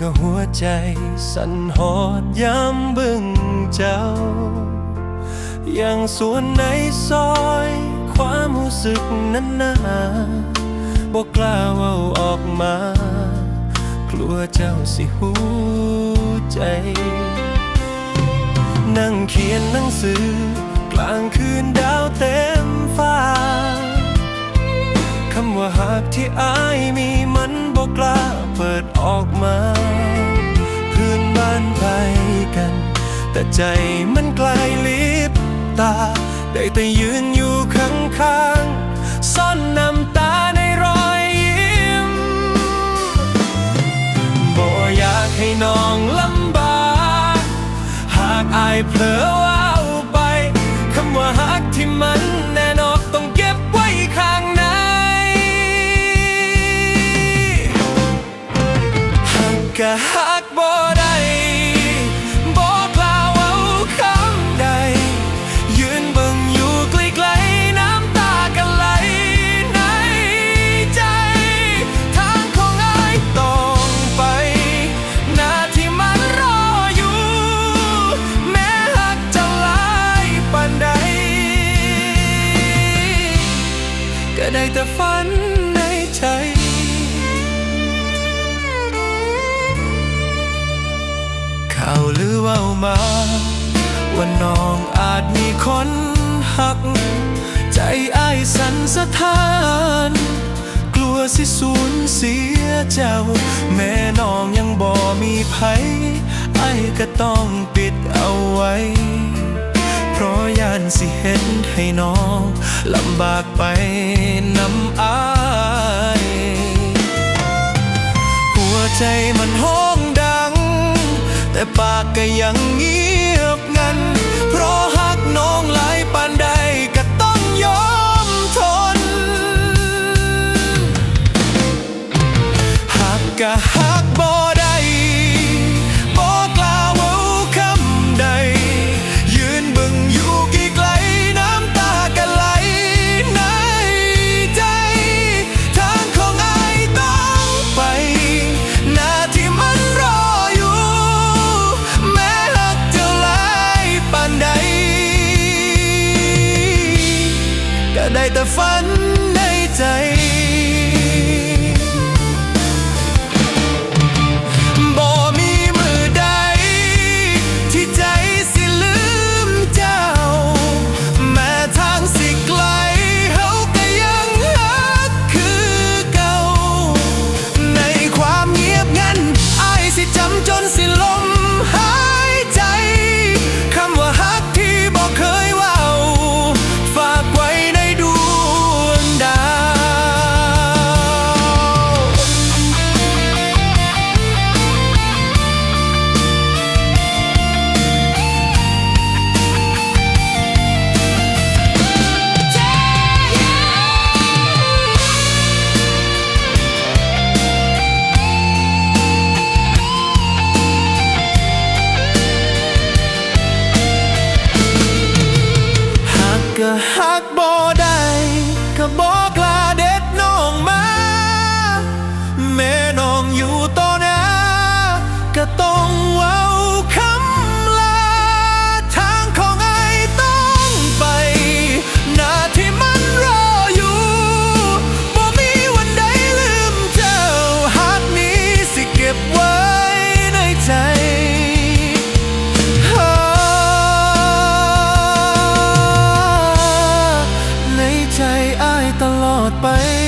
ก็หัวใจสั่นหอดย้ำบึงเจ้า อย่างส่วนในซอยความรู้สึกนั้นนาบอกกล้าเว่าออกมา กลัวเจ้าสิหูใจ นั่งเขียนหนังสือ กลางคืนดาวเต็มฟ้า คำว่าหากที่อายมีมันบอกกล้า เปิดออกมาเพื่อนบ้านไปกัน แต่ใจมันไกลลิบตา ได้แต่ยืนอยู่ข้างๆซ่อนน้ำตาในรอยยิ้มบ่อยากให้น้องลำบาก หากอายเผลอว่า กกะหักบ่ได้บอกกล่าวเอาคำใด ยืนเบิ่งอยู่ไกลๆน้ำตากันไหลในใจ ทางของอายต้องไป หน้าที่มันรออยู่ แม้หักจะหลายปานใด ก็ได้แต่ฝันในใจ ข่าวลือว่ามา ว่าน้องอาจมีคนหัก ใจอ้ายสันสะท้าน กลัวสิสูญเสียเจ้า แม่น้องยังบ่มีภัยไอ้ก็ต้องปิดเอาไว้ เพราะยานสิเห็นให้น้องลำบากไปน้ำอาย หัวใจมันหองดังแต่ ปากก็ยังเงียบงัน เพราะหักน้องหลายปานใดก็ต้องยอมทนหักก็ ฝันในใจ บ่มีมือใด ที่ใจสิลืมเจ้า แม้ทางสิไกลเฮาก็ยังหักคือเก่า ในความเงียบงันอายสิจำจนสิลม ก็ ดไป